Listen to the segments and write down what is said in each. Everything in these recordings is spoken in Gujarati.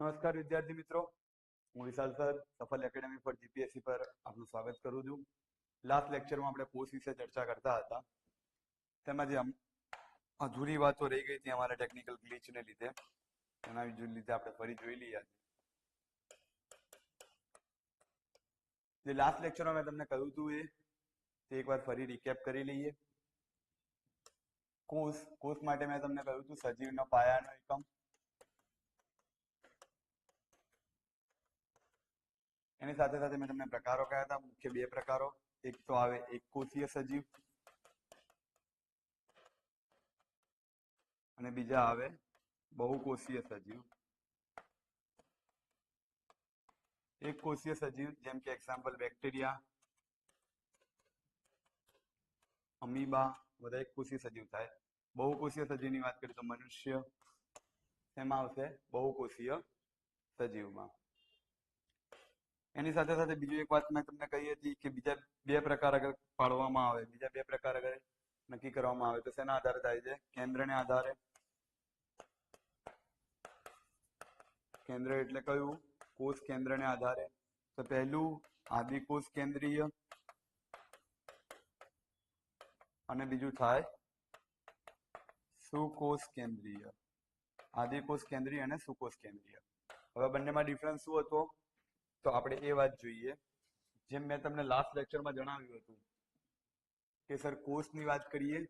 નમસ્કાર, વિદ્યાર્થી મિત્રો. હું Vishal sir, Safal academy for GPSC પર આપનું સ્વાગત કરું છું. લાસ્ટ લેક્ચરમાં આપણે કોર્સ વિશે ચર્ચા કરતા હતા. તેમાં જે અધૂરી વાતો રહી ગઈ હતી અમારા ટેકનિકલ ગ્લિચને લીધે. એના લીધે આપણે ફરી જોઈ લઈએ જે લાસ્ટ લેક્ચરમાં મેં તમને કહ્યું હતું એ, તે એકવાર ફરી રિકેપ કરી લઈએ. કોષ કોષ માટે મેં તમને કહ્યું હતું સજીવનો પાયાનો એકમ. એની સાથે સાથે મેં તમને પ્રકારો કયા હતા, મુખ્ય બે પ્રકારો. એક તો આવે એકકોષીય સજીવ અને બીજા આવે બહુકોષીય સજીવ. એકકોષીય સજીવ જેમ કે એક્ઝામ્પલ બેક્ટેરિયા અમીબા બધા એકકોષીય સજીવ થાય. બહુકોષીય સજીવની વાત કરીએ તો મનુષ્ય, એમાં આવશે બહુકોષીય સજીવમાં. એની સાથે સાથે બીજું એક વાત મેં તમને કહી હતી કે બીજા બે પ્રકાર અગર પાડવામાં આવે, બીજા બે પ્રકાર અગર નક્કી કરવામાં આવે, તો શેના આધારે થાય છે? કેન્દ્રને આધારે. કેન્દ્ર એટલે કયું? કોષ કેન્દ્રને આધારે. તો પહેલું આદિકોષ કેન્દ્રીય અને બીજું થાય સુકોષ કેન્દ્રીય. આદિકોષ કેન્દ્રીય અને સુકોષ કેન્દ્રીય. હવે બંનેમાં ડિફરન્સ શું હતો? તો આપણે એ વાત જોઈએ. જેમ મેં તમને લાસ્ટ લેક્ચરમાં જણાવ્યું હતું કે, સર, કોષની વાત કરીએ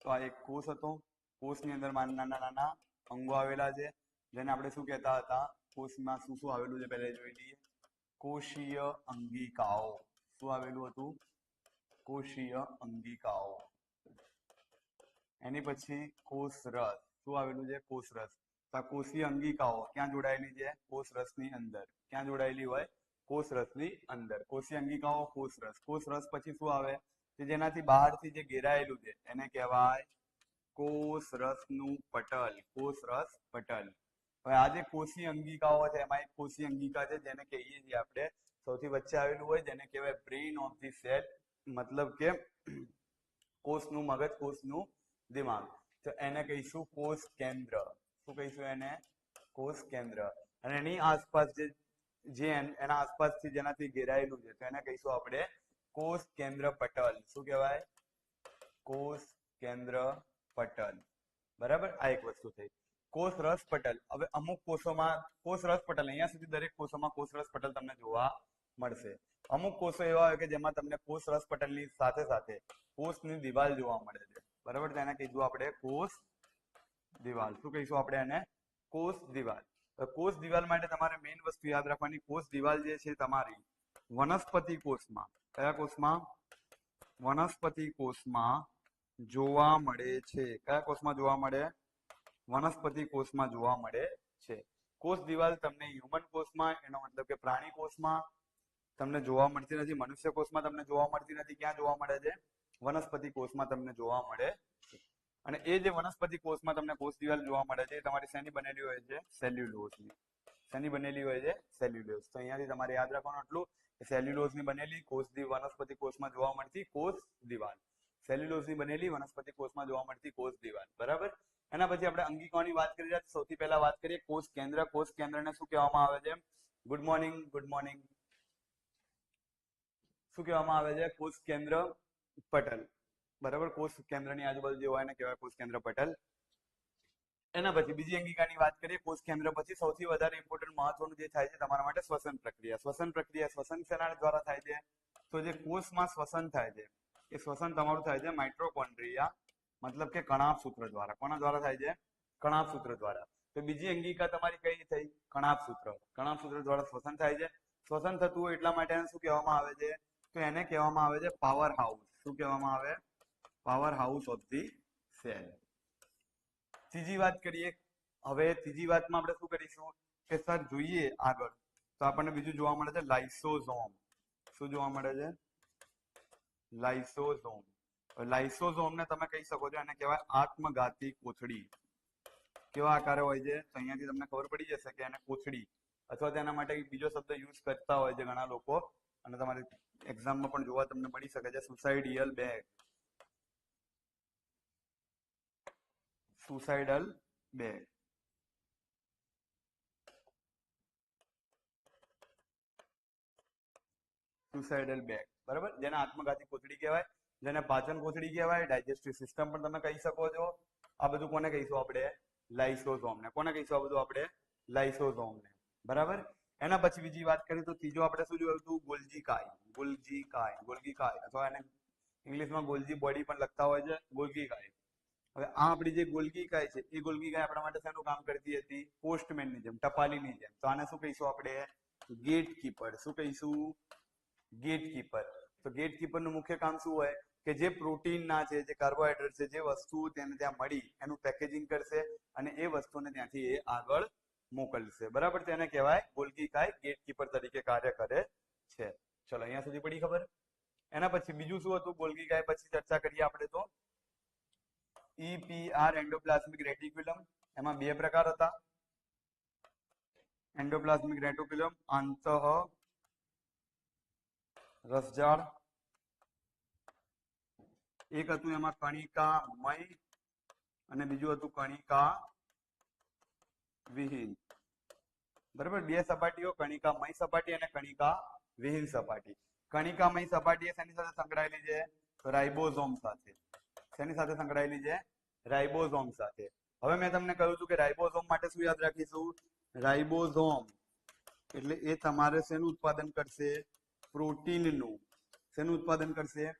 તો આ એક કોષ હતો. કોષની અંદર નાના નાના અંગો આવેલા છે. જેને આપણે શું કહેતા હતા? કોષમાં શું શું આવેલું છે પહેલા જોઈ લઈએ. કોષીય અંગિકાઓ. શું આવેલું હતું? કોષીય અંગિકાઓ. એની પછી કોષરસ. શું આવેલું છે? કોષરસ. તો કોષીય અંગિકાઓ ક્યાં જોડાયેલી છે? કોષરસની અંદર. ક્યાં જોડાયેલી હોય? કોષરસની અંદર. કોષીય અંગિકાઓ કોષરસ કોષરસ પછી શું આવે? કે જેનાથી બહારથી જે ઘેરાયેલું છે, એને કહેવાય કોષરસનું પટલ. કોષરસ પટલ. હવે આ જે કોષીય અંગિકાઓ છે, એમાં એક કોષીય અંગિકા છે, જેને કહીએ છીએ આપણે, સૌથી વચ્ચે આવેલું હોય, જેને કહેવાય બ્રેઇન ઓફ ધી સેલ, મતલબ કે કોષનું મગજ, કોષનું દિમાગ. તો એને કહીશું કોષ કેન્દ્ર શું કહીશું એને? કોષ કેન્દ્ર. અને એની આસપાસ જે જે એન- આસપાસથી જેનાથી ઘેરાયેલું છે, તો એને કહીશું આપણે કોષ કેન્દ્ર પટલ. શું કહેવાય? કોષ કેન્દ્ર પટલ. બરાબર? આ એક વસ્તુ થઈ. કોષ રસ પટલ. હવે અમુક કોષોમાં, કોષ રસ પટલ. અહીંયા સુધી દરેક કોષોમાં કોષ રસ પટલ તમને જોવા મળશે. અમુક કોષો એવા હોય કે જેમાં તમને કોષ રસ પટલની સાથે સાથે કોષની દિવાલ જોવા મળે છે. બરાબર? તેને કહીશું આપણે કોષ દિવાલ. શું કહીશું આપણે એને કોષ દિવાલ. કોષ દિવાલ માટે તમારે મેઇન વસ્તુ યાદ રાખવાની, કોષ દિવાલ જે છે તમારી વનસ્પતિ કોષમાં. કયા કોષમાં? વનસ્પતિ કોષમાં જોવા મળે છે. કયા કોષમાં જોવા મળે? વનસ્પતિ કોષમાં જોવા મળે છે. કોષ દિવાલ તમને હ્યુમન કોષમાં, એનો મતલબ કે પ્રાણી કોષમાં તમને જોવા મળતી નથી. મનુષ્ય કોષમાં તમને જોવા મળતી નથી. ક્યાં જોવા મળે છે? વનસ્પતિ કોષમાં તમને જોવા મળે છે. અને એ જે વનસ્પતિ કોષમાં તમને કોષ દિવાલ જોવા મળે છે, એ તમારી શેની બનેલી હોય છે? સેલ્યુલોઝની. શેની બનેલી હોય છે? સેલ્યુલોઝ. તો અહીંયાથી તમારે યાદ રાખવાનું એટલું કે સેલ્યુલોઝની બનેલી કોષ વનસ્પતિ કોષમાં જોવા મળતી કોષ દિવાલ. સેલ્યુલોઝની બનેલી વનસ્પતિ કોષમાં જોવા મળતી કોષ દિવાલ. બરાબર? એના પછી આપણે અંગિકાઓની વાત કરી રહ્યા સૌથી પહેલા વાત કરીએ કોષ કેન્દ્ર. કોષ કેન્દ્રને શું કહેવામાં આવે છે? Good morning good morning. શું કહેવામાં આવે છે? કોષ કેન્દ્ર પટલ. બરાબર? કોષ કેન્દ્રની આજુબાજુ જે હોય એને કહેવાય કોષ કેન્દ્ર પટલ. એના પછી બીજી અંગિકાની વાત કરીએ, કોષ કેન્દ્ર પછી સૌથી વધારે ઇમ્પોર્ટન્ટ મહત્વનું જે થાય છે તમારા માટે શ્વસન પ્રક્રિયા. શ્વસન પ્રક્રિયા શ્વસન શેના દ્વારા થાય છે. તો જે કોષમાં શ્વસન થાય છે, એ શ્વસન તમારું થાય છે માઇટ્રોકોન્ડ્રિયા મતલબ કે કણાભ સૂત્ર દ્વારા. કોના દ્વારા થાય છે? કણાભ સૂત્ર દ્વારા. તો બીજી અંગિકા તમારી કઈ થઈ? કણાભ સૂત્ર. કણાભ સૂત્ર દ્વારા શ્વસન થાય છે. શ્વસન થતું હોય એટલા માટે શું કહેવામાં આવે છે? તો એને કહેવામાં આવે છે પાવર હાઉસ શું કહેવામાં આવે? Power house of the cell ત્રીજી વાત કરીએ, હવે ત્રીજી વાતમાં આપણે શું કરીશું કે સર જોઈએ આગળ. તો આપણને બીજું જોવા મળે છે લાઇસોઝોમ. શું જોવા મળે છે? લાઇસોઝોમ. લાઇસોઝોમ ને તમે કહી શકો છો, એને કહેવાય આત્મઘાતી કોથળી. કેવા આકારે હોય છે? તો અહીંયાથી તમને ખબર પડી જશે કે એને કોથળી અથવા તેના માટે બીજો શબ્દ યુઝ કરતા હોય છે ઘણા લોકો. અને તમારી એક્ઝામમાં પણ જોવા તમને મળી શકે છે suicidal bag suicidal bag suicidal bag બરાબર? જેને આત્મઘાતી કોથળી કહેવાય, જેને પાચન કોથળી કહેવાય, ડાયજેસ્ટિવ સિસ્ટમ પણ તમે કહી શકો છો. આ બધું કોને કહીશું આપણે? લાઇસોઝોમને. કોને કહીશું આ બધું આપણે? લાઇસોઝોમને. બરાબર? એના પછી બીજી વાત કરીએ તો ત્રીજો આપણે શું જોયું હતું? ગોલજીકાય ગોલજીકાય ગોલજીકાય અથવા એને ઇંગ્લિશમાં ગોલજી બોડી પણ લખતા હોય છે. ગોલજીકાય હવે આ આપણી જે ગોલગીકાય છે, એ ગોલ્ગી કાય આપણા માટે શેનું કામ કરતી હતી? પોસ્ટમેનની જેમ, ટપાલીની જેમ. તો આને શું કહીશું આપણે? ગેટ કીપર શું કહીશું? ગેટ કીપર તો ગેટ કીપરનું મુખ્ય કામ શું હોય? કે જે પ્રોટીન ના છે, જે કાર્બોહાઈડ્રેટ છે, જે વસ્તુ તેને ત્યાં મળી, એનું પેકેજિંગ કરશે અને એ વસ્તુને ત્યાંથી એ આગળ મોકલશે. બરાબર? તેને કહેવાય ગોલ્ગી કાય ગેટ કીપર તરીકે કાર્ય કરે છે. ચલો, અહીંયા સુધી પડી ખબર? એના પછી બીજું શું હતું? ગોલ્ગી કાય પછી ચર્ચા કરીએ આપણે તો. ઈપીઆર એન્ડોપ્લાઝમિક રેટિક્યુલમ એમાં બે પ્રકાર હતા. એન્ડોપ્લાઝમિક રેટિક્યુલમ અંતઃ રસજાળ. એક હતું એમાં કણિકા, મય, અને બીજું હતું કણિકા વિહીન. બરાબર? બે સપાટીઓ કણિકામય સપાટી અને કણિકા વિહીન સપાટી. કણિકામય સપાટી એ શેની સાથે સંકળાયેલી છે, રાઇબોઝોમ સાથે. શેની સાથે સંકળાયેલી છે? રાઇબોઝોમ સાથે. હવે મેં તમને કહ્યું છું કે રાઇબોઝોમ માટે શું યાદ રાખીશું? રાઇબોઝોમ એટલે એ તમારે શેનું ઉત્પાદન કરશે? પ્રોટીનનું. શેનું ઉત્પાદન કરશે?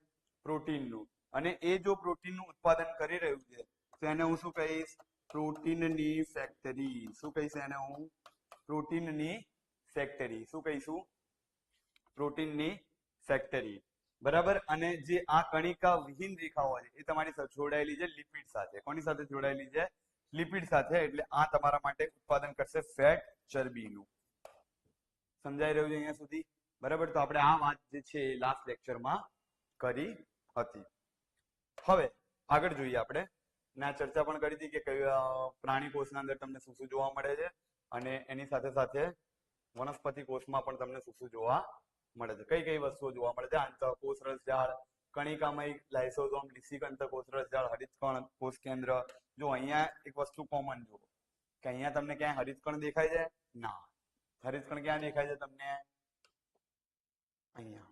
પ્રોટીનનું. અને એ જો પ્રોટીનનું ઉત્પાદન કરી રહ્યું છે, તો એને હું શું કહીશ? પ્રોટીનની ફેક્ટરી. શું કહીશ એને હું? પ્રોટીનની ફેક્ટરી. શું કહીશું? પ્રોટીનની ફેક્ટરી. બરાબર? અને જે આ કણિકા વિહીન રેખાઓ છે, એ તમારી સાથે જોડાયેલી છે લિપિડ સાથે. કોની સાથે જોડાયેલી છે? લિપિડ સાથે, એટલે આ તમારા માટે ઉત્પાદન કરશે ફેટ ચરબીનું. સમજાઈ રહ્યું છે અહીંયા સુધી? બરાબર? તો આપણે આ વાત જે છે એ લાસ્ટ લેક્ચરમાં કરી હતી. હવે આગળ જોઈએ આપણે. ને ચર્ચા પણ કરી હતી કે કઈ પ્રાણી કોષના અંદર તમને શું શું જોવા મળે છે અને એની સાથે સાથે વનસ્પતિ કોષમાં પણ તમને શું શું જોવા મળે છે. કઈ કઈ વસ્તુઓ જોવા મળે છે? આંતર, કોષરસ ઝાડ કણિકામય લાઇસોઝોમ લિસિક કોષરસ ઝાડ હરિતકણ કોષ કેન્દ્ર જો અહીંયા એક વસ્તુ કોમન જુઓ, કે અહીંયા તમને ક્યાંય હરિતકણ દેખાય છે? ના. હરિતકણ ક્યાં દેખાય છે તમને? અહીંયા.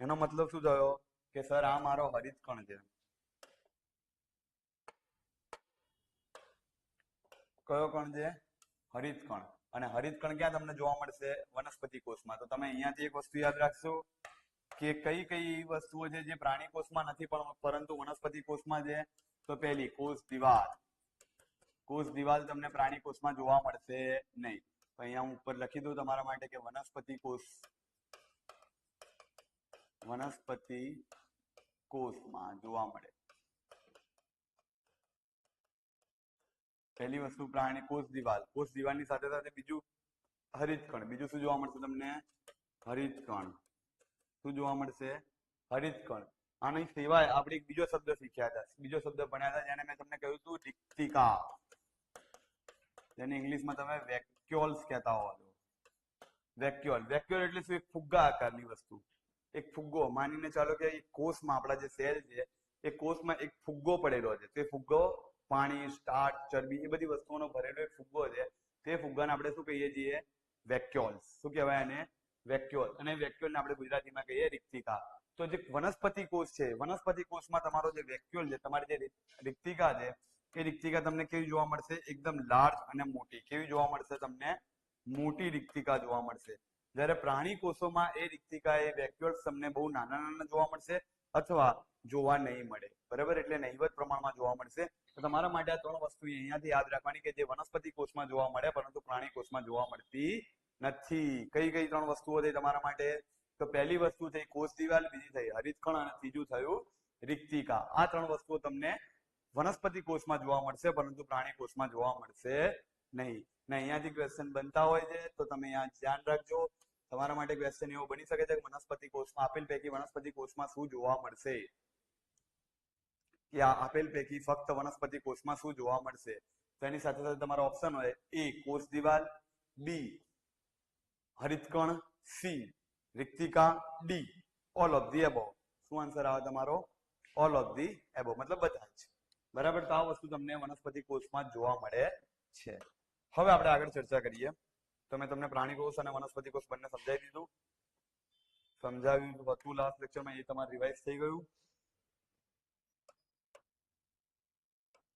એનો મતલબ શું થયો? કે સર, આ મારો હરિતકણ છે. કયો કણ છે? હરિતકણ. અને હરિતકણ ક્યાં તમને જોવા મળશે? વનસ્પતિ કોષમાં. તો તમે અહીંયાથી એક વસ્તુ યાદ રાખશો કે કઈ કઈ વસ્તુઓ છે જે પ્રાણી કોષમાં નથી પણ પરંતુ વનસ્પતિ કોષમાં છે. તો પહેલી, કોષ દિવાલ. કોષ દિવાલ તમને પ્રાણી કોષમાં જોવા મળશે નહીં. તો અહીંયા હું ઉપર લખી દઉં તમારા માટે કે વનસ્પતિ કોષ, વનસ્પતિ કોષમાં જોવા મળે. પહેલી વસ્તુ પ્રાણી, કોષ દિવાલ. કોષ દિવાલની સાથે સાથે બીજું હરિતકણ બીજું શું જોવા મળશે તમને? હરિતકણ શું જોવા મળશે? હરિતકણ આની સિવાય આપણે એક બીજો શબ્દ શીખ્યા હતા. બીજો શબ્દ ભણ્યા હતા જેને મેં તમને કહ્યું હતું, રિક્તિકા. જેને ઇંગ્લિશમાં તમે વેક્યુઅલ્સ કહેતા હો છો વેક્યુઅલ વેક્યુઅલ એટલે શું? એક ફુગ્ગા આકારની વસ્તુ. એક ફુગ્ગો. માનીને ચાલો કે કોષમાં આપણા જે સેલ છે, એ કોષમાં એક ફુગ્ગો પડેલો છે. તે ફુગ્ગો પાણી સ્ટાર્ચ ચરબી એ બધી વસ્તુઓનો ભરેલો એક ફુગ્ગો છે. તે ફુગ્ગાને આપણે શું કહીએ છીએ? વેક્યુઅલ્સ શું કહેવાય એને? વેક્યુઅલ અને વેક્યુઅલને આપણે ગુજરાતીમાં કહીએ રિક્તિકા. તો જે વનસ્પતિ કોષ છે, વનસ્પતિ કોષમાં તમારો જે વેક્યુઅલ છે, તમારી જે રિક્તિકા છે, એ રિક્તિકા તમને કેવી જોવા મળશે? એકદમ લાર્જ અને મોટી. કેવી જોવા મળશે તમને? મોટી રિક્તિકા જોવા મળશે. જ્યારે પ્રાણી કોષોમાં એ રિક્તિકા, એ વેક્યુઅલ્સ તમને બહુ નાના નાના જોવા મળશે અથવા જોવા નહીં મળે. બરાબર? એટલે નહિવત પ્રમાણમાં જોવા મળશે. તમારા માટે આ ત્રણ વસ્તુ અહીંયાથી યાદ રાખવાની કે જે વનસ્પતિ કોષમાં જોવા મળે, પરંતુ પ્રાણી કોષમાં જોવા મળતી નથી. કઈ કઈ ત્રણ વસ્તુઓ થઈ તમારા માટે? તો પહેલી વસ્તુ થઈ કોષ દિવાલ, બીજી થઈ હરિતકણ અને ત્રીજું થયું રિક્તિકા. આ ત્રણ વસ્તુઓ તમને વનસ્પતિ કોષમાં જોવા મળશે, પરંતુ પ્રાણી કોષમાં જોવા મળશે નહીં. ને અહીંયાથી ક્વેશ્ચન બનતા હોય છે, તો તમે અહીંયા ધ્યાન રાખજો. તમારા માટે ક્વેશ્ચન એવો બની શકે છે કે વનસ્પતિ કોષમાં, આપેલ પૈકી વનસ્પતિ કોષમાં શું જોવા મળશે? કે આ આપેલ પૈકી ફક્ત વનસ્પતિ કોષમાં શું જોવા મળશે? તો એની સાથે સાથે તમારો ઓપ્શન હોય એ કોષ દિવાલ બી હરિતકણ C રિક્તિકા D all of the above શું આન્સર આવે તમારો? ઓલ ઓફ ધી એબો મતલબ બધા જ. બરાબર? તો આ વસ્તુ તમને વનસ્પતિ કોષમાં જોવા મળે છે. હવે આપણે આગળ ચર્ચા કરીએ. તો મેં તમને પ્રાણી કોષ અને વનસ્પતિ કોષ બંને સમજાવી દીધું. સમજાવ્યું હતું. લાસ્ટ લેક્ચરમાં એ તમારે રિવાઇઝ થઈ ગયું.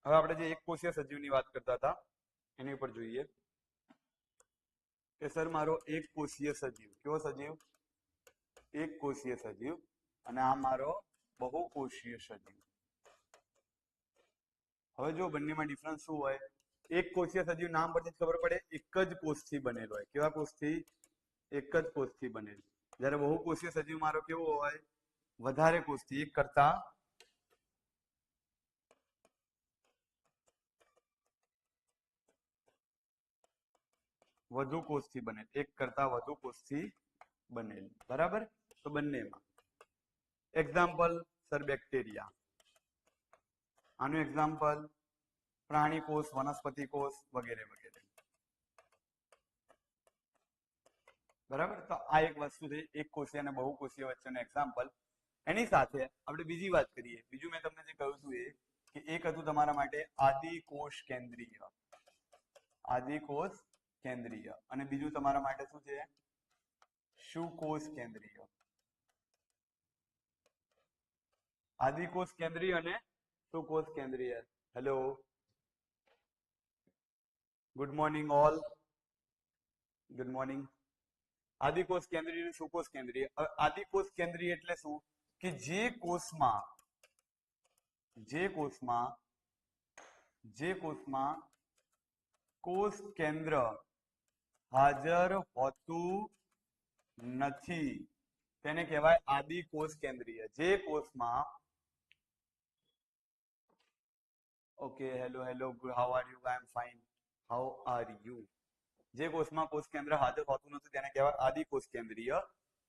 હવે આપણે જે એક કોષીય સજીવની વાત કરતા હતા, એની ઉપર જોઈએ. કે સર, મારો એક કોષીય સજીવ. કેવો સજીવ? એક કોષીય સજીવ અને આ મારો બહુકોષીય સજીવ. હવે જો બંનેમાં ડિફરન્સ શું હોય? એક કોષીય સજીવ નામ પરથી જ ખબર પડે, એક જ કોષથી બનેલો હોય. કેવા કોષથી એક જ કોષથી બનેલું. જ્યારે બહુકોષીય સજીવ મારો કેવો હોય? વધારે કોષથી એક કરતા વધુ કોષથી બનેલ એક કરતા વધુ કોષથી બનેલ. બરાબર? તો બંનેમાં. એક્ઝામ્પલ સર બેક્ટેરિયા આનું એક્ઝામ્પલ પ્રાણી કોષ, વનસ્પતિ કોષ વગેરે વગેરે. બરાબર? તો આ એક વસ્તુ છે, એક કોષીય અને બહુકોષીય વચ્ચેનો એક્ઝામ્પલ એની સાથે આપણે બીજી વાત કરીએ. બીજું મેં તમને જે કહ્યું હતું એ, કે એક હતું તમારા માટે આદિ કોષ કેન્દ્રીય આદિ કોષ કેન્દ્રીય. અને બીજું તમારા માટે શું છે? સુકોષ કેન્દ્રીય? આદિકોષ કેન્દ્રીય અને સુકોષ કેન્દ્રીય. Hello good morning all good morning આદિકોષ કેન્દ્રીય અને સુકોષ કેન્દ્રીય. આદિકોષ કેન્દ્રીય એટલે શું? કે જે કોષમાં જે કોષમાં જે કોષમાં કોષ કેન્દ્ર હાજર હોતું નથી. તેને કહેવાય આદિ કોષ કેન્દ્રીય. જે કોષમાં okay hello hello how are you I am fine how are you જે કોષમાં કોષ કેન્દ્ર હાજર હોતું નથી, તેને કહેવાય આદિ કોષ કેન્દ્રીય.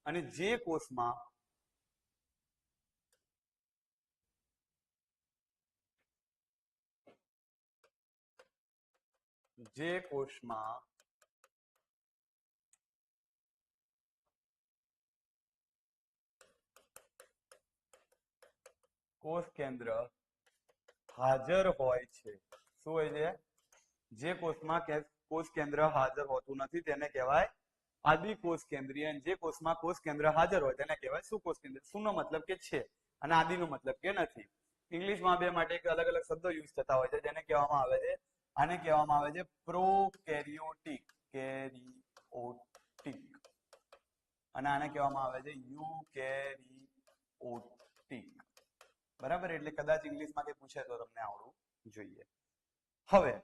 અને જે કોષમાં જે કોષમાં કોષ કેન્દ્ર હાજર હોય છે. શું હોય છે? જે કોષમાં કોષ કેન્દ્ર હાજર હોતું નથી તેને કહેવાય આદિ કોષ કેન્દ્રીય. જે કોષમાં કોષ કેન્દ્ર હાજર હોય તેને કહેવાય સુકોષ કેન્દ્ર? સુનો મતલબ કે છે અને આદિનો મતલબ કે નથી. ઇંગ્લિશમાં બે માટે એક અલગ અલગ શબ્દો યુઝ થતા હોય છે જેને કહેવામાં આવે છે, આને કહેવામાં આવે છે પ્રોકેરિયોટિક. કેરિયોટિક. અને આને કહેવામાં આવે છે યુકેરિયોટિક. બરાબર? એટલે કદાચ ઇંગ્લિશમાં પૂછે તો તમને આવડવું જોઈએ. હવે,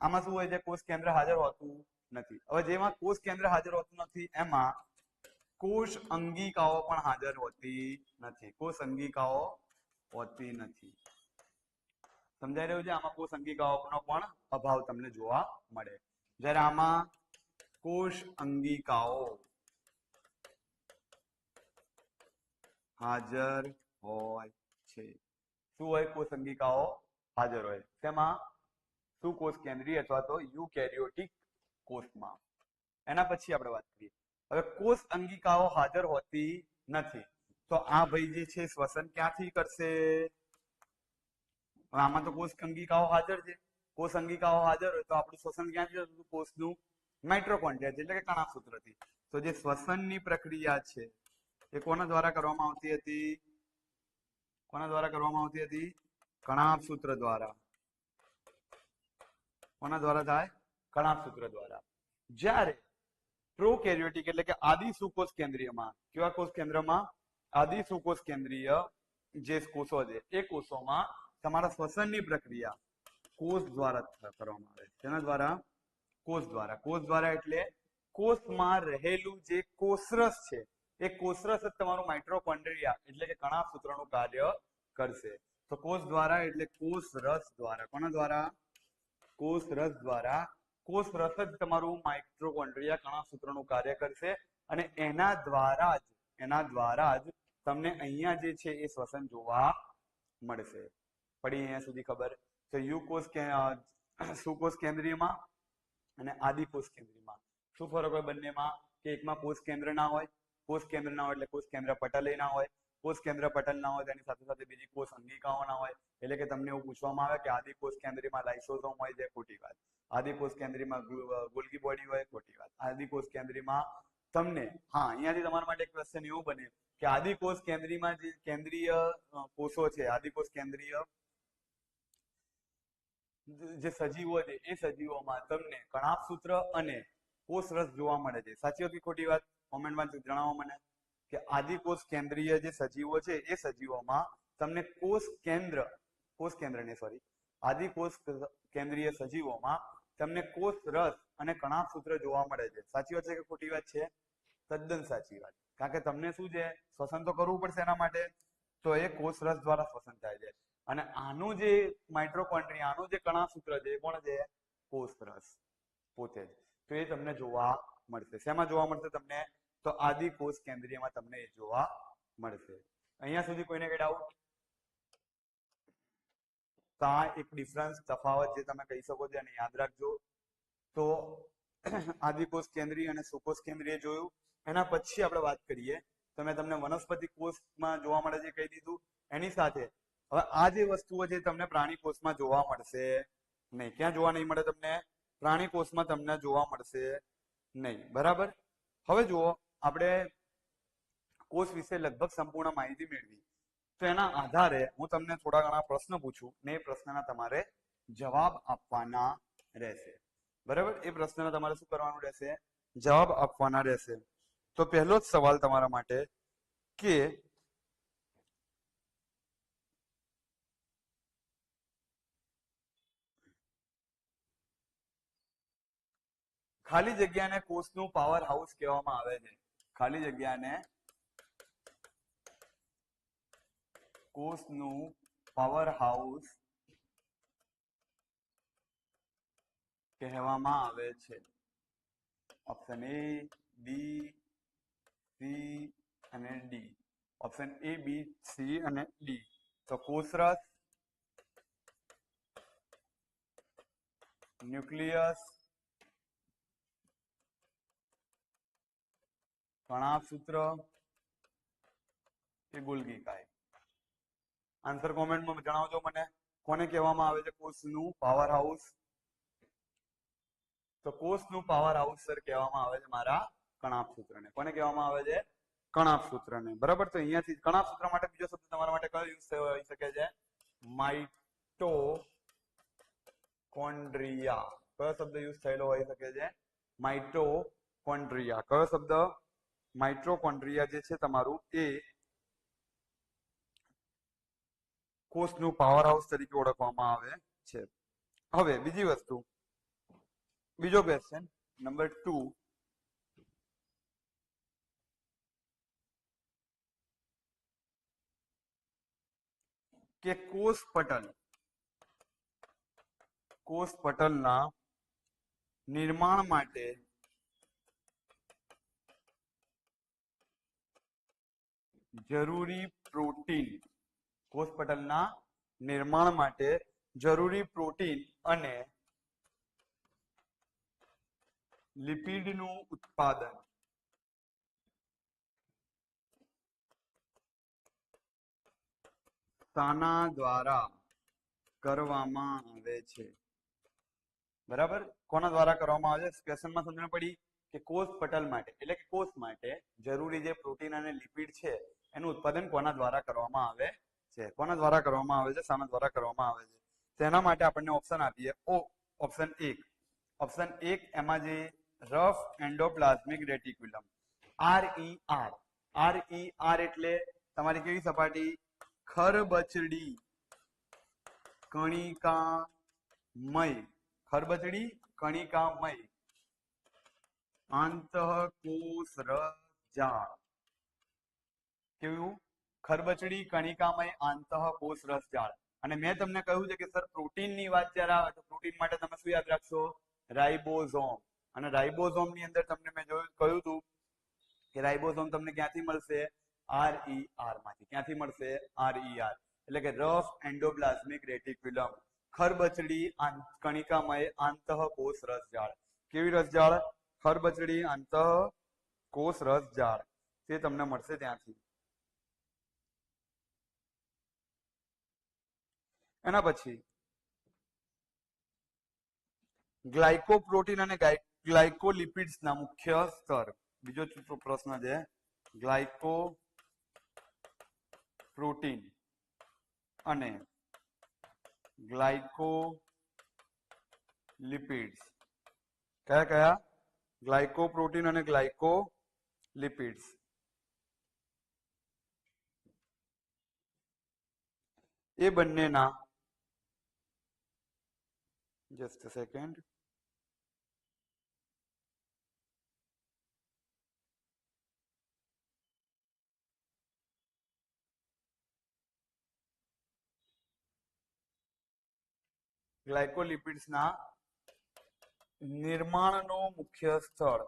આમાં શું હોય છે? કોષ કેન્દ્ર હાજર હોતું નથી. હવે જેમાં કોષ કેન્દ્ર હાજર હોતું નથી, એમાં કોષ અંગિકાઓ પણ હાજર હોતી નથી. કોષ અંગિકાઓ હોતી નથી. સમજાઈ રહ્યું છે? આમાં કોષ અંગિકાઓનો પણ અભાવ તમને જોવા મળે. જ્યારે આમાં કોષ અંગિકાઓ હાજર હોય છે. શું હોય કોષ અંગિકાઓ હાજર હોય. તેમાં સુકોષ કેન્દ્રીય અથવા તો યુકેરિયોટિક કોષમાં. એના પછી આપણે વાત કરીએ. હવે કોષ અંગિકાઓ હાજર હોતી નથી. તો આ ભાઈ જે છે શ્વસન ક્યાંથી કરશે? આમાં તો કોષ અંગિકાઓ હાજર છે. કોષ અંગિકાઓ હાજર હોય તો આપણું શ્વસન ક્યાંથી થતું કોષનું માઇટ્રોકોન્ડ્રિયા એટલે કે કણાસૂત્રથી તો જે શ્વસનની પ્રક્રિયા છે, એ કોના દ્વારા કરવામાં આવતી હતી? કોના દ્વારા કરવામાં આવતી હતી? કણાભસૂત્ર દ્વારા. કોના દ્વારા થાય? કણાભસૂત્ર દ્વારા. જ્યારે પ્રોકેરિયોટિક એટલે કે આદિ સુકોષ કેન્દ્રીયમાં, કેવા કોષ કેન્દ્રમાં? આદિ સુકોષ કેન્દ્રીય જે કોષો છે, એ કોષોમાં તમારા શ્વસનની પ્રક્રિયા કોષ દ્વારા કરવામાં આવે છે. તેના દ્વારા? કોષ દ્વારા. કોષ દ્વારા એટલે કોષમાં રહેલું જે કોષરસ છે એ કોષરસ જ તમારું માઇટ્રોકોન્ડ્રિયા એટલે કે કણાભસૂત્રનું કાર્ય કરશે. તો કોષ દ્વારા એટલે કોષ રસ દ્વારા, કોના દ્વારા? કોષ રસ દ્વારા. કોષ રસ જ તમારું માઇટ્રોકોન્ડ્રિયા કણાભસૂત્રનું કાર્ય કરશે અને એના દ્વારા જ, એના દ્વારા જ તમને અહીંયા જે છે એ શ્વસન જોવા મળશે. પડી અહીંયા સુધી ખબર. તો યુકોષ કે સુકોષ કેન્દ્રીયમાં અને આદિકોષ કેન્દ્રીયમાં. શું ફરક હોય બંનેમાં? કે એકમાં કોષ કેન્દ્ર ના હોય? કોષ કેન્દ્ર ના હોય એટલે કોષ કેન્દ્ર પટલે ના હોય કોષ કેન્દ્ર પટલ ના હોય, તેની સાથે સાથે બીજી કોષ અંગિકાઓ ના હોય, એટલે કે તમને એવું પૂછવામાં આવે કે આદિ કોષ કેન્દ્રીયમાં લાઇસોસોમ હોય છે ખોટી વાત. આદિ કોષ કેન્દ્રીયમાં ગોલગી બોડી હોય ખોટી વાત. આદિ કોષ કેન્દ્રીયમાં તમને, હા, અહીંયાથી તમારા માટે ક્વેશ્ચન એવું બને કે આદિકોષ કેન્દ્રમાં જે કેન્દ્રીય કોષો છે આદિકોષ કેન્દ્રીય જે સજીવો છે, એ સજીવોમાં તમને કણાપ સૂત્ર અને કોષ રસ જોવા મળે છે. સાચી હતી ખોટી વાત? કોમેન્ટમાં જણાવો મને કે આદિકોષ કેન્દ્રીય જે સજીવો છે, એ સજીવોમાં તમને કોષ કેન્દ્ર કોષ કેન્દ્ર ને સોરી આદિકોષ કેન્દ્રીય સજીવોમાં તમને કોષ રસ અને કણા સૂત્ર જોવા મળે છે. સાચી વાત છે કે ખોટી વાત છે? તદ્દન સાચી વાત. કારણ કે તમને શું છે? શ્વસન તો કરવું પડશે એના માટે. તો એ કોષ રસ દ્વારા શ્વસન થાય છે. અને આનું જે માઇટ્રોકોન્ડ્રિયા આનું જે કણા સૂત્ર છે, એ કોણ છે? કોષ રસ. પોતે જ. તો એ તમને જોવા મળશે. શેમાં જોવા મળશે તમને? તો આદિ કોષ કેન્દ્રીયમાં તમને જોવા મળશે. અહીંયા સુધી કોઈને કઈ ડાઉટ તો આ એક ડિફરન્સ તફાવત જે તમે કહી શકો છો અને યાદ રાખજો. તો આદિકોષ કેન્દ્રીય અને સુકોષ કેન્દ્રીય જોયું. એના પછી આપણે વાત કરીએ. તો મેં તમને વનસ્પતિ કોષમાં જોવા મળે છે કહી દીધું. એની સાથે હવે આ જે વસ્તુઓ છે તમને પ્રાણી કોષમાં જોવા મળશે નહીં. ક્યાં જોવા નહીં મળે તમને? પ્રાણી કોષમાં તમને જોવા મળશે નહીં. બરાબર? હવે જુઓ. આપણે કોર્સ વિશે લગભગ સંપૂર્ણ માહિતી મેળવી. તો એના આધારે હું તમને થોડા ઘણા પ્રશ્ન પૂછું ને એ પ્રશ્નના તમારે જવાબ આપવાના રહેશે. બરાબર? એ પ્રશ્નના તમારે શું કરવાનું રહેશે? જવાબ આપવાના રહેશે. તો પહેલો જ સવાલ તમારા માટે કે ખાલી જગ્યાને કોષનું પાવર હાઉસ કહેવામાં આવે છે. ખાલી જગ્યાને કોષનું પાવર હાઉસ કહેવામાં આવે છે. ઓપ્શન એ બી સી અને D option A B C અને ડી તો કોષરસ ન્યુક્લિયસ કણાભ સૂત્ર કે ગોલ્ગી કાય આન્સર કોમેન્ટમાં જણાવજો મને. કોને કહેવામાં આવે છે કોષનું પાવર હાઉસ તો કોષનું પાવર હાઉસ સર કહેવામાં આવે છે મારા કણાપ સૂત્રને. કોને કહેવામાં આવે છે? કણાપ સૂત્રને. બરાબર? તો અહીંયાથી કણાપ સૂત્ર માટે બીજો શબ્દ તમારા માટે કયો યુઝ થયો હોઈ શકે છે? માઇટો કોન્ડ્રિયા કયો શબ્દ યુઝ થયેલો હોઈ શકે છે? માઇટો કોન્ડ્રિયા કયો શબ્દ? માઇટ્રોકોન્ડ્રિયા જે છે તમારું એ કોષનું પાવર હાઉસ તરીકે ઓળખવામાં આવે છે. હવે બીજી વસ્તુ, બીજો ક્વેશ્ચન નંબર ટુ કે કોષ પટલ, કોષ પટલના નિર્માણ માટે જરૂરી પ્રોટીન હોસ્પિટલના નિર્માણ માટે જરૂરી પ્રોટીન અને લિપિડનું ઉત્પાદન. તાના દ્વારા કરવામાં આવે છે. બરાબર? કોના દ્વારા કરવામાં આવે છે? ક્વેશ્ચનમાં સમજણ પડી કે કોષ પટલ માટે, એટલે કે કોષ માટે જરૂરી જે પ્રોટીન અને લિપિડ છે એનું ઉત્પાદન કોના દ્વારા કરવામાં આવે છે? કોના દ્વારા કરવામાં આવે છે? શાના દ્વારા કરવામાં આવે છે? તેના માટે આપણને ઓપ્શન આપીએ. ઓ ઓપ્શન એક. ઓપ્શન એક એમાં જે rough endoplasmic reticulum R R R R એટલે તમારી કેવી સપાટી? ખરબચડી. કણિકામય. ખરબચડી, કણિકામય. આંતઃકોષ રસજાળ કેવું? ખરબચડી, કણિકામય આંતઃકોષ રસજાળ. અને મેં તમને કહ્યું છે કે, સર, પ્રોટીનની વાત જ્યારે આવે તો પ્રોટીન માટે તમે શું યાદ રાખશો? રાઇબોઝોમ. અને રાઇબોઝોમની અંદર તમને મેં જોયું, કહ્યું હતું કે રાઇબોઝોમ તમને ક્યાંથી મળશે? આર ઈ આરમાંથી. ક્યાંથી મળશે? R E R. એટલે કે રફ એન્ડોપ્લાઝમિક રેટિક્યુલમ. ખરબચડી આંત- કોષ રસ રસજાળ. કેવી રસજાળ? ખરબચડી આંતઃકોષ રસજાળ. તે તમને મળશે ત્યાંથી. એના પછી ગ્લાયકોપ્રોટીન અને ગ્લાયકોલિપિડ્સ ના મુખ્ય સ્તર. બીજો પ્રશ્ન છે. ગ્લાયકો પ્રોટીન અને ગ્લાયકો લિપિડ્સ કયા કયા? ગ્લાયકોપ્રોટીન અને ગ્લાયકોલિપિડ્સ. એ બંનેના જસ્ટ સેકન્ડ ગ્લાયકોલિપિડ્સના નિર્માણનો મુખ્ય સ્થળ.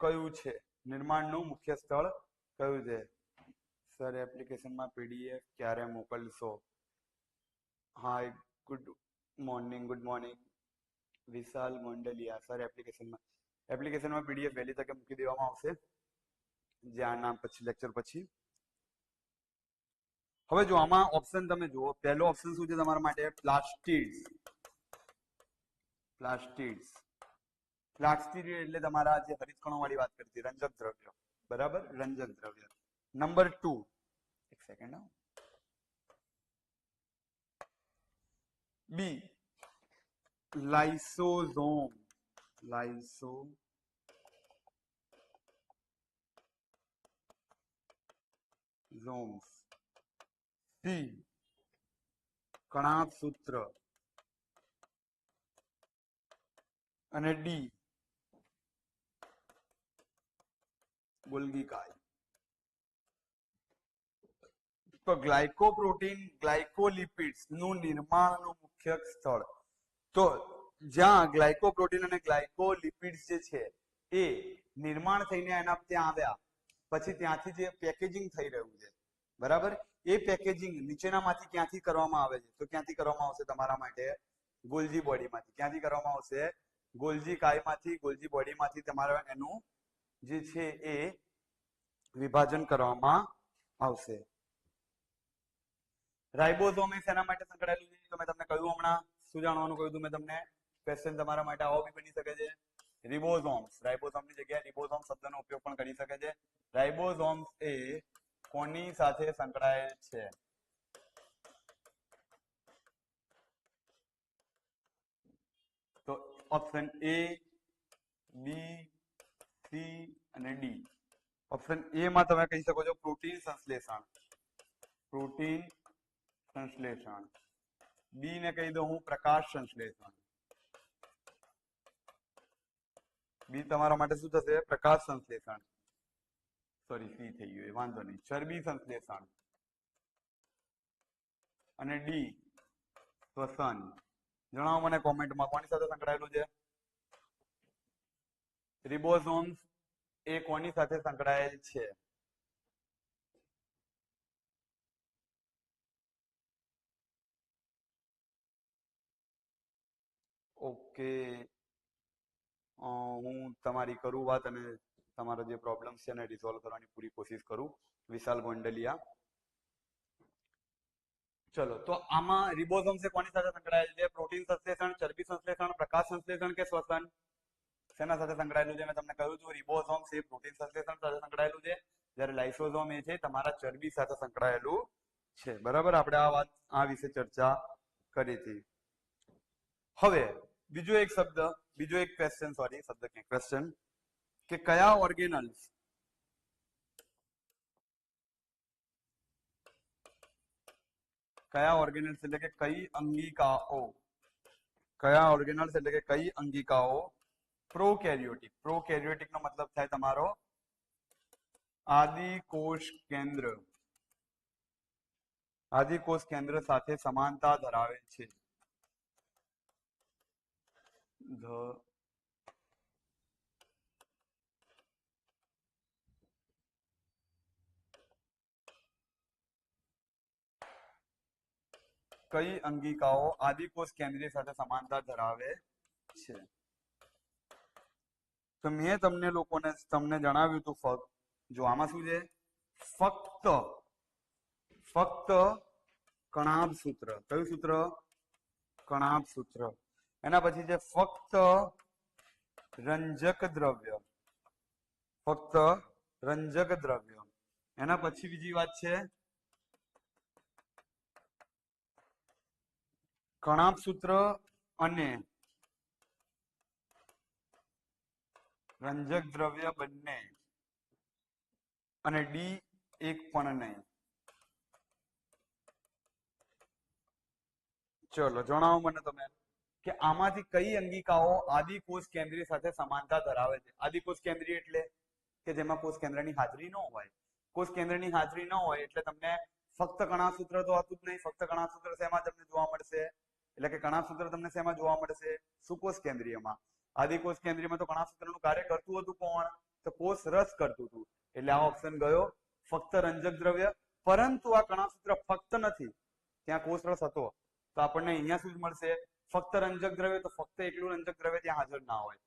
કયું છે? નિર્માણનું મુખ્ય સ્થળ કયું છે? સર એપ્લિકેશનમાં પીડીએફ ક્યારે મોકલશો? Hi good morning good morning Vishal Mandaliya, sir એપ્લિકેશનમાં એપ્લિકેશનમાં પીડીએફ વહેલી તકે મૂકી દેવામાં આવશે. જ્યાં આના પછી લેક્ચર પછી. હવે જો આમાં ઓપ્શન તમે જુઓ, પહેલો ઓપ્શન શું છે તમારા માટે? પ્લાસ્ટિડ્સ પ્લાસ્ટિડ્સ પ્લાસ્ટિડ એટલે તમારા જે હરિતકણો વાળી વાત કરતી રંજક દ્રવ્ય. બરાબર? રંજક દ્રવ્ય. નંબર ટુ એક second B lysosome lysosomes C કણાપ સૂત્ર અને ડી ગોલ્ગીકાય તો ગ્લાયકોપ્રોટીન, ગ્લાયકોલિપિડ્સનું નિર્માણનું મુખ્ય સ્થળ. તો જ્યાં ગ્લાયકોપ્રોટીન અને ગ્લાયકોલિપિડ્સ જે છે, એ નિર્માણ થઈને એના ત્યાં આવ્યા. પછી ત્યાંથી જે પેકેજિંગ થઈ રહ્યું છે, બરાબર? એ પેકેજિંગ નીચેનામાંથી ક્યાંથી કરવામાં આવે છે? તો ક્યાંથી કરવામાં આવશે તમારા માટે? ગોલજી બોડીમાંથી. ક્યાંથી કરવામાં આવશે? ગોલજી કાયમાંથી, ગોલજી બોડીમાંથી તમારે એનું જે છે એ વિભાજન કરવામાં આવશે. રાઇબોઝોમ એ માટે સંકળાયેલું છે? તો મેં તમને કહ્યું હમણાં, શું જાણવાનું કહ્યું મેં તમને? ક્વેશ્ચન તમારા માટે આવો બી બની શકે છે. રિબોઝોમ્સ રાઇબોઝોમની જગ્યાએ રિબોઝોમ શબ્દનો ઉપયોગ પણ કરી શકે છે. રાઇબોઝોમ્સ એ કોની સાથે સંકળાયેલ છે? તો ઓપ્શન એ બી સી અને ડી ઓપ્શન એ માં તમે કહી શકો છો પ્રોટીન સંશ્લેષણ. પ્રોટીન સંશ્લેષણ. બી ને કહી દઉં હું પ્રકાશ સંશ્લેષણ. બી તમારા માટે શું થશે? પ્રકાશ સંશ્લેષણ. સોરી સી થઈ ગયું વાંધો નહીં. ચરબી સંશ્લેષણ. અને ડી, શ્વસન. જણાવો મને કોમેન્ટમાં, કોની સાથે સંકળાયેલું છે? રિબોઝોમ્સ એ કોની સાથે સંકળાયેલ છે? ઓકે હું તમારી કરું વાત અને તમારો જે પ્રોબ્લેમ છે એને રિઝોલ્વ કરવાની પૂરી કોશિશ કરું. વિશાલ ગોંડલિયા. ચલો, તો આમાં રિબોઝોમ છે કોની સાથે સંકળાયેલ છે? પ્રોટીન સંશ્લેષણ, ચરબી સંશ્લેષણ, પ્રકાશ સંશ્લેષણ કે શ્વસન? શેના સાથે સંકળાયેલું છે? મેં તમને કહ્યું છું રિબોઝોમ છે, પ્રોટીન સંશ્લેષણ સાથે સંકળાયેલું છે. જ્યારે લાઇસોઝોમ એ છે, તમારા ચરબી સાથે સંકળાયેલું છે. બરાબર? આપણે આ વાત, આ વિશે ચર્ચા કરી હતી. હવે બીજો એક શબ્દ બીજો એક ક્વેશ્ચન સોરી શબ્દ કે ક્વેશ્ચન કે કયા ઓર્ગેનલ્સ કયા ઓર્ગેનલ્સ એટલે કે કઈ અંગિકાઓ કયા ઓર્ગેનલ્સ એટલે કે કઈ અંગિકાઓ પ્રોકેરિયોટિક પ્રોકેરિયોટિક નો મતલબ થાય તમારો આદિ કોષ કેન્દ્ર. આદિ કોષ કેન્દ્ર સાથે સમાનતા ધરાવે છે. ધ કઈ અંગિકાઓ આદિકોષ કેન્દ્રીય સાથે સમાનતા ધરાવે છે? તો મેં તમને લોકોને, તમને જણાવ્યું હતું ફક્ત, જો આમાં શું છે? ફક્ત ફક્ત કણાભ સૂત્ર કયું સૂત્ર? કણાભ સૂત્ર એના પછી છે ફક્ત રંજક દ્રવ્ય. ફક્ત રંજક દ્રવ્ય. એના પછી બીજી વાત છે કણાપ સૂત્ર અને રંજક દ્રવ્ય બંને. અને ડી એક પણ નહીં. ચલો જણાવો મને તમે. કે આમાંથી કઈ અંગિકાઓ આદિકોષ કેન્દ્રીય સાથે સમાનતા ધરાવે છે? આદિકોષ કેન્દ્રીય એટલે કે જેમાં કોષ કેન્દ્રની હાજરી ન હોય. કોષ કેન્દ્રની હાજરી ન હોય એટલે તમને ફક્ત કણાસૂત્ર તો હતું જ નહીં. ફક્ત કણાસૂત્ર શેમાં તમને જોવા મળશે? એટલે કે કણાસૂત્ર તમને શેમાં જોવા મળશે? સુકોષ કેન્દ્રીયમાં. આદિકોષ કેન્દ્રીયમાં તો કણાસૂત્રનું કાર્ય કરતું હતું કોણ? તો કોષ રસ કરતું હતું. એટલે આ ઓપ્શન ગયો. ફક્ત રંજક દ્રવ્ય. પરંતુ આ કણાસૂત્ર ફક્ત નથી. ત્યાં કોષ રસ હતો. તો આપણને અહીંયા શું મળશે. ફક્ત રંજક દ્રવ્ય તો ફક્ત એકલું રંજક દ્રવ્ય ત્યાં હાજર ના હોય.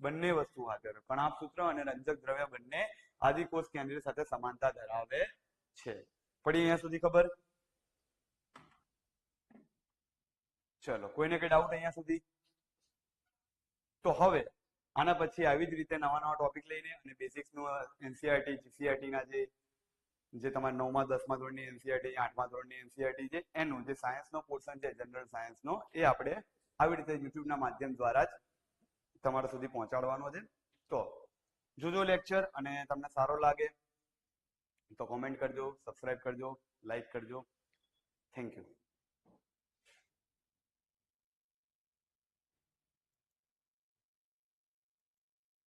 બંને વસ્તુ હાજર કણાપ સૂત્ર અને રંજક દ્રવ્ય બંને આદિકોષ કેન્દ્ર સાથે સમાનતા ધરાવે છે. પડી અહીંયા સુધી ખબર? ચલો, કોઈને કઈ ડાઉટ અહીંયા સુધી? તો હવે, આના પછી આવી જ રીતે નવા નવા ટોપિક લઈને અને બેઝિક્સનું એનસીઆરટી જીસીઆરટી ના જે જે તમારે નવમા, દસમા ધોરણની એનસીઆરટી, આઠમા ધોરણની એનસીઆરટી છે, એનું જે સાયન્સનો પોર્શન છે જનરલ સાયન્સનો એ આપણે આવી રીતે યુટ્યુબના માધ્યમ દ્વારા જ તમારા સુધી પહોંચાડવાનો છે. તો જોજો લેક્ચર અને તમને સારો લાગે તો કોમેન્ટ કરજો સબસ્ક્રાઇબ કરજો લાઈક કરજો. Thank you